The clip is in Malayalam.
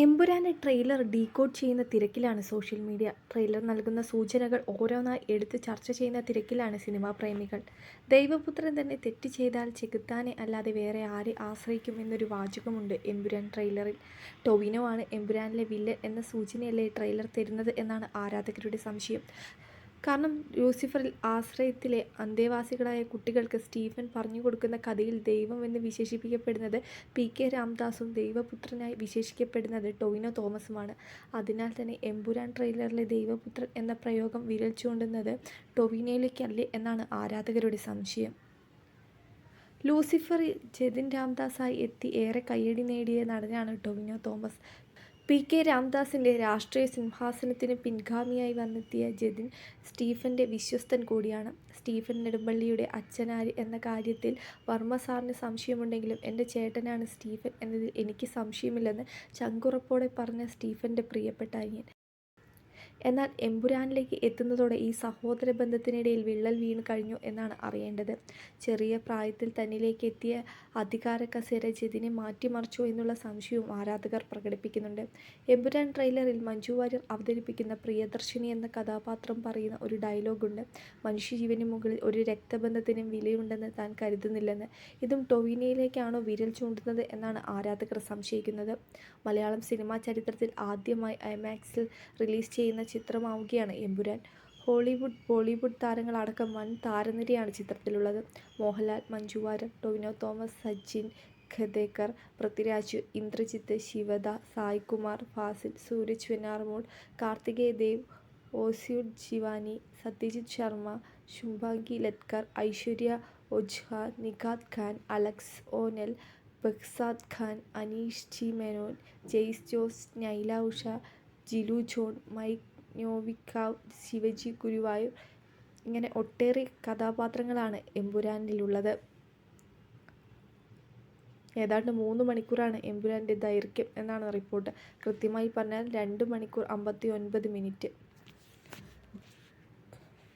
എമ്പുരാന്റെ ട്രെയിലർ ഡീകോഡ് ചെയ്യുന്ന തിരക്കിലാണ് സോഷ്യൽ മീഡിയ. ട്രെയിലർ നൽകുന്ന സൂചനകൾ ഓരോന്നായി എടുത്ത് ചർച്ച ചെയ്യുന്ന തിരക്കിലാണ് സിനിമാ പ്രേമികൾ. ദൈവപുത്രൻ തന്നെ തെറ്റ് ചെയ്താൽ ചെകുത്താനെ അല്ലാതെ വേറെ ആരെ ആശ്രയിക്കും എന്നൊരു വാചകമുണ്ട് എമ്പുരാൻ ട്രെയിലറിൽ. ടൊവിനോ ആണ് എമ്പുരാനിലെ വില്ലൻ എന്ന സൂചനയല്ലേ ട്രെയിലർ തരുന്നത് എന്നാണ് ആരാധകരുടെ സംശയം. കാരണം ലൂസിഫറിൽ ആശ്രയത്തിലെ അന്തേവാസികളായ കുട്ടികൾക്ക് സ്റ്റീഫൻ പറഞ്ഞു കൊടുക്കുന്ന കഥയിൽ ദൈവം എന്ന് വിശേഷിപ്പിക്കപ്പെടുന്നത് പി കെ രാംദാസും ദൈവപുത്രനായി വിശേഷിക്കപ്പെടുന്നത് ടൊവിനോ തോമസുമാണ്. അതിനാൽ തന്നെ എമ്പുരാൻ ട്രെയിലറിലെ ദൈവപുത്രൻ എന്ന പ്രയോഗം വിരൽ ചൂണ്ടുന്നത് ടൊവിനോയിലേക്കല്ലേ എന്നാണ് ആരാധകരുടെ സംശയം. ലൂസിഫറിൽ ജതിൻ രാംദാസായി എത്തി ഏറെ കയ്യടി നേടിയ നടനാണ് ടൊവിനോ തോമസ്. പി കെ രാംദാസിന്റെ രാഷ്ട്രീയ സിംഹാസനത്തിന് പിൻഗാമിയായി വന്നെത്തിയ ജതിൻ സ്റ്റീഫന്റെ വിശ്വസ്തൻ കൂടിയാണ്. സ്റ്റീഫൻ നെടുമ്പള്ളിയുടെ അച്ഛനാര് എന്ന കാര്യത്തിൽ വർമ്മ സാറിന് സംശയമുണ്ടെങ്കിലും എന്റെ ചേട്ടനാണ് സ്റ്റീഫൻ എന്നതിൽ എനിക്ക് സംശയമില്ലെന്ന് ചങ്കുറപ്പോടെ പറഞ്ഞ സ്റ്റീഫന്റെ പ്രിയപ്പെട്ട അനിയൻ. എന്നാൽ എമ്പുരാനിലേക്ക് എത്തുന്നതോടെ ഈ സഹോദര ബന്ധത്തിനിടയിൽ വിള്ളൽ വീണ് കഴിഞ്ഞു എന്നാണ് അറിയേണ്ടത്. ചെറിയ പ്രായത്തിൽ തന്നിലേക്ക് എത്തിയ അധികാര കസേര ജതിനെ മാറ്റിമറിച്ചോ എന്നുള്ള സംശയവും ആരാധകർ പ്രകടിപ്പിക്കുന്നുണ്ട്. എമ്പുരാൻ ട്രെയിലറിൽ മഞ്ജു വാര്യർ അവതരിപ്പിക്കുന്ന പ്രിയദർശിനി എന്ന കഥാപാത്രം പറയുന്ന ഒരു ഡയലോഗുണ്ട്. മനുഷ്യജീവന് മുകളിൽ ഒരു രക്തബന്ധത്തിനും വിലയുണ്ടെന്ന് താൻ കരുതുന്നില്ലെന്ന്. ഇതും ടൊവിനയിലേക്കാണോ വിരൽ ചൂണ്ടുന്നത് എന്നാണ് ആരാധകർ സംശയിക്കുന്നത്. മലയാളം സിനിമാ ചരിത്രത്തിൽ ആദ്യമായി ഐമാക്സിൽ റിലീസ് ചെയ്യുന്ന ചിത്രമാവുകയാണ്. എമ്പുരാൻ. ഹോളിവുഡ് ബോളിവുഡ് താരങ്ങളടക്കം വൻ താരനിരയാണ് ചിത്രത്തിലുള്ളത്. മോഹൻലാൽ മഞ്ജു വാര്യർ ടൊവിനോ തോമസ് സച്ചിൻ ഖദേക്കർ പൃഥ്വിരാജ് ഇന്ദ്രജിത്ത് ശിവദ സായ്കുമാർ ഫാസിൽ സൂരജ് വെനാർമോൾ കാർത്തികേയ ദേവ് ഓസ്യൂഡ് ജിവാനി Satyajit Sharma Shubhangi Latkar Aishwarya Ojha Nikhat Khan Alex O'Nell Behzad Khan Aneesh G Menon Jaise Jose Nyla Usha Jiju John Mike Novikov Shivaji Guruvayoor ഇങ്ങനെ ഒട്ടേറെ കഥാപാത്രങ്ങളാണ് എമ്പുരാനിലുള്ളത്. ഏതാണ്ട് മൂന്ന് മണിക്കൂറാണ് എമ്പുരാന്റെ ദൈർഘ്യം എന്നാണ് റിപ്പോർട്ട്. കൃത്യമായി പറഞ്ഞാൽ രണ്ട് മണിക്കൂർ അമ്പത്തി ഒൻപത് മിനിറ്റ്.